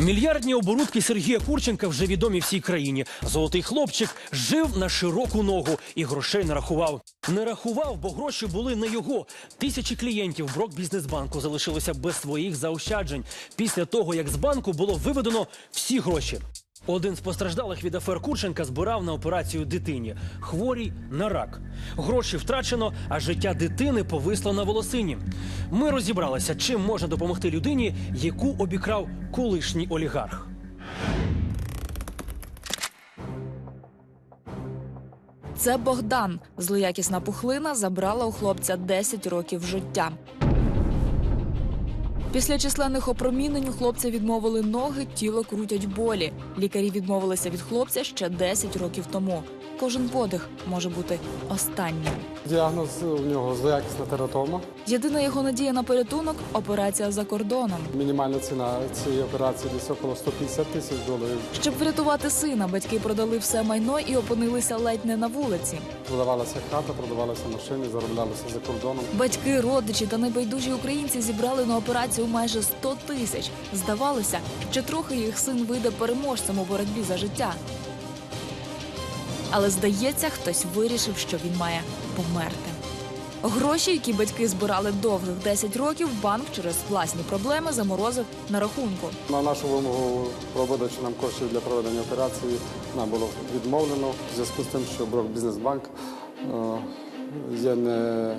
Мільярдні оборудки Сергія Курченка вже відомі всій країні. Золотий хлопчик жив на широку ногу і грошей не рахував. Не рахував, бо гроші були не його. Тисячі клієнтів Брок Бізнесбанку залишилися без своїх заощаджень після того, як з банку було виведено всі гроші. Один з постраждалих від афер Курченка збирав на операцію дитині. Хворій на рак. Гроші втрачено, а життя дитини повисло на волосині. Ми розібралися, чим можна допомогти людині, яку обікрав колишній олігарх. Це Богдан. Злоякісна пухлина забрала у хлопця 10 років життя. Після численних опромінень у хлопця відмовили ноги, тіло крутять болі. Лікарі відмовилися від хлопця ще 10 років тому. Кожен подих може бути останнім. Діагноз у нього злоякісна тератома. Єдина його надія на порятунок операція за кордоном. Мінімальна ціна цієї операції десь около 150 тисяч доларів. Щоб врятувати сина, батьки продали все майно і опинилися ледь не на вулиці. Продавалася хата, продавалися машини, зароблялися за кордоном. Батьки, родичі та небайдужі українці зібрали на операцію майже 100 тисяч. Здавалося, що трохи їх син вийде переможцем у боротьбі за життя. Але здається, хтось вирішив, що він має померти. Гроші, які батьки збирали довгих 10 років, банк через власні проблеми заморозив на рахунку. На нашу вимогу про видачу нам коштів для проведення операції нам було відмовлено в зв'язку з тим, що Брок Бізнесбанк е, є не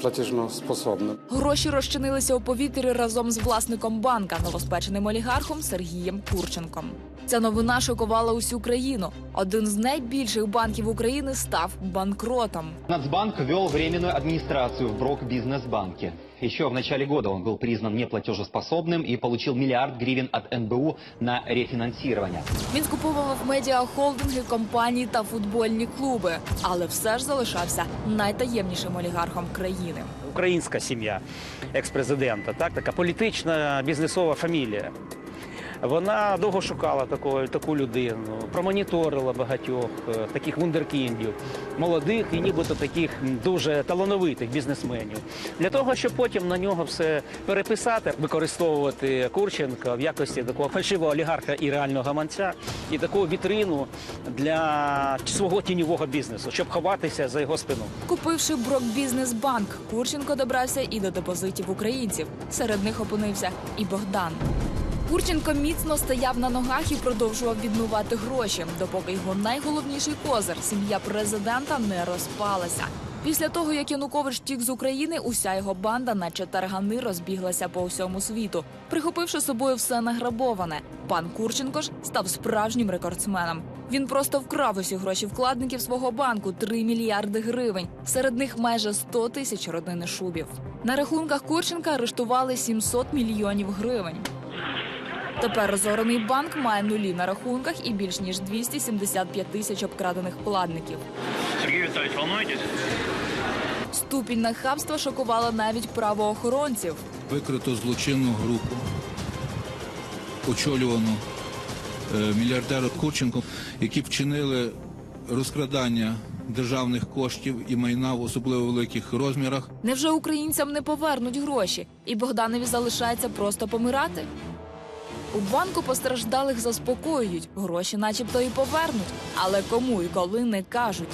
платіжно способним. Гроші розчинилися у повітрі разом з власником банка, новоспеченим олігархом Сергієм Курченком. Ця новина шокувала усю країну. Один з найбільших банків України став банкротом. Нацбанк ввел временну адміністрацію в Брок Бизнесбанке. Еще в начале года он был признан неплатежеспособным и получил миллиард гривен от НБУ на рефинансирование. Він скуповував медіахолдинги, компанії та футбольні клуби, але все ж залишався найтаємнішим олігархом країни. українська сім'я екс-президента, так, така політична бізнесова фамілія. Вона довго шукала таку, таку людину, промоніторила багатьох е, таких вундеркіндів, молодих і нібито таких дуже талановитих бізнесменів, для того, щоб потім на нього все переписати, використовувати Курченка в якості такого фальшивого олігарха і реального гаманця, і таку вітрину для свого тіньового бізнесу, щоб ховатися за його спину. Купивши Брок Бізнесбанк, Курченко добрався і до депозитів українців. Серед них опинився і Богдан. Курченко міцно стояв на ногах і продовжував відмивати гроші, допоки його найголовніший козир сім'я президента не розпалася. Після того, як Янукович втік з України, уся його банда, наче таргани, розбіглася по всьому світу, прихопивши собою все награбоване. Пан Курченко ж став справжнім рекордсменом. Він просто вкрав усі гроші вкладників свого банку 3 мільярди гривень. Серед них майже 100 тисяч родини шубів. На рахунках Курченка арештували 700 мільйонів гривень. Тепер розорений банк має нулі на рахунках і більш ніж 275 тисяч обкрадених вкладників. Сергей Витальевич, волнуетесь? Ступінь нахабства шокувала навіть правоохоронців. викрито злочинну групу, очолювану е, мільярдером Курченком, які вчинили розкрадання державних коштів і майна в особливо великих розмірах. Невже українцям не повернуть гроші, і Богданові залишається просто помирати? У банку постраждалих заспокоюють, гроші начебто і повернуть, але кому і коли не кажуть.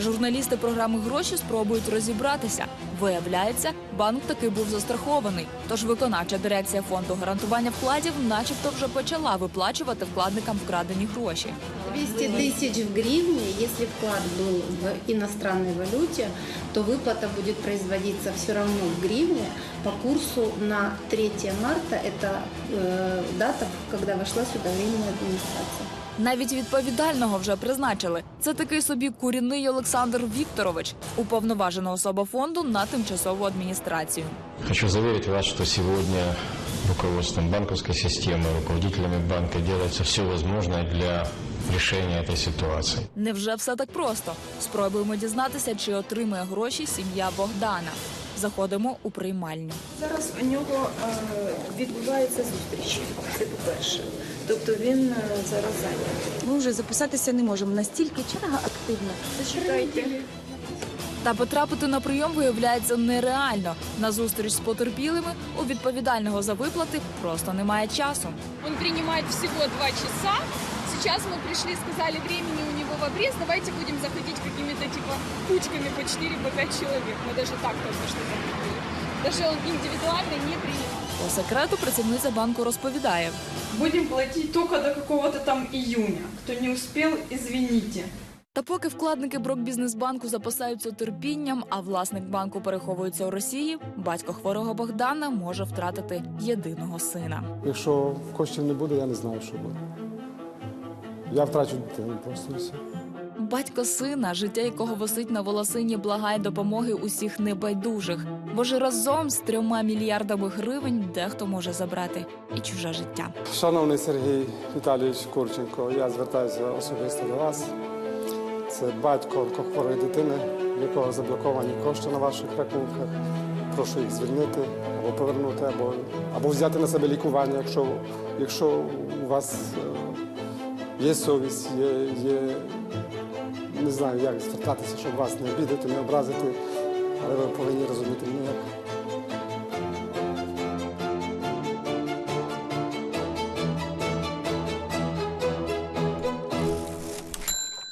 Журналісти програми гроші спробують розібратися. Виявляється, банк таки був застрахований. Тож виконавча дирекція фонду гарантування вкладів, начебто, вже почала виплачувати вкладникам вкрадені гроші. 200 тысяч в гривне, если вклад был в иностранной валюте, то выплата будет производиться все равно в гривне по курсу на 3 марта. Это э, дата, когда вошла сюда временная администрация. Навіть відповідального вже призначили. Це такий собі курінний Олександр Вікторович, уповноважена особа фонду на тимчасову адміністрацію. Хочу заверить вас, что сегодня руководством банковской системы, руководителями банка делается все возможное для решения этой ситуации. Невже все так просто? Спробуємо дізнатися, чи отримує гроші сім'я Богдана. Заходимо у приймальню. Зараз у нього е, відбувається зустріч. Це по-перше. Тобто він е, зараз зайнятий. Ми вже записатися не можемо. Настільки черга активна. Зачекайте. Та потрапити на прийом виявляється нереально. На зустріч з потерпілими у відповідального за виплати просто немає часу. Он принимает всего два часа. Сейчас мы пришли, сказали, времени у него в обрез, давайте будем заходить какими-то типа кучками по 4 по 5 человек. Мы даже так только что заходили. Даже он индивидуально не принимал. По секрету працівниця банку розповідає. Будем платить только до какого-то там июня. Кто не успел, извините. Та поки вкладники Брокбізнесбанку запасаються терпінням, а власник банку переховується у Росії, батько хворого Богдана може втратити єдиного сина. Якщо коштів не буде, я не знаю, що буде. Я втрачу дитину просто і все. Батько сина, життя якого висить на волосині, благає допомоги усіх небайдужих, бо ж разом з трьома мільярдами гривень дехто може забрати і чуже життя. Шановний Сергій Віталійович Курченко, я звертаюся особисто до вас. Це батько онкохворої дитини, в якого заблоковані кошти на ваших рахунках. Прошу їх звільнити або повернути, або, або взяти на себе лікування, якщо, якщо у вас е, є совість, є, є не знаю, як звертатися, щоб вас не обідати, не образити, але ви повинні розуміти мене як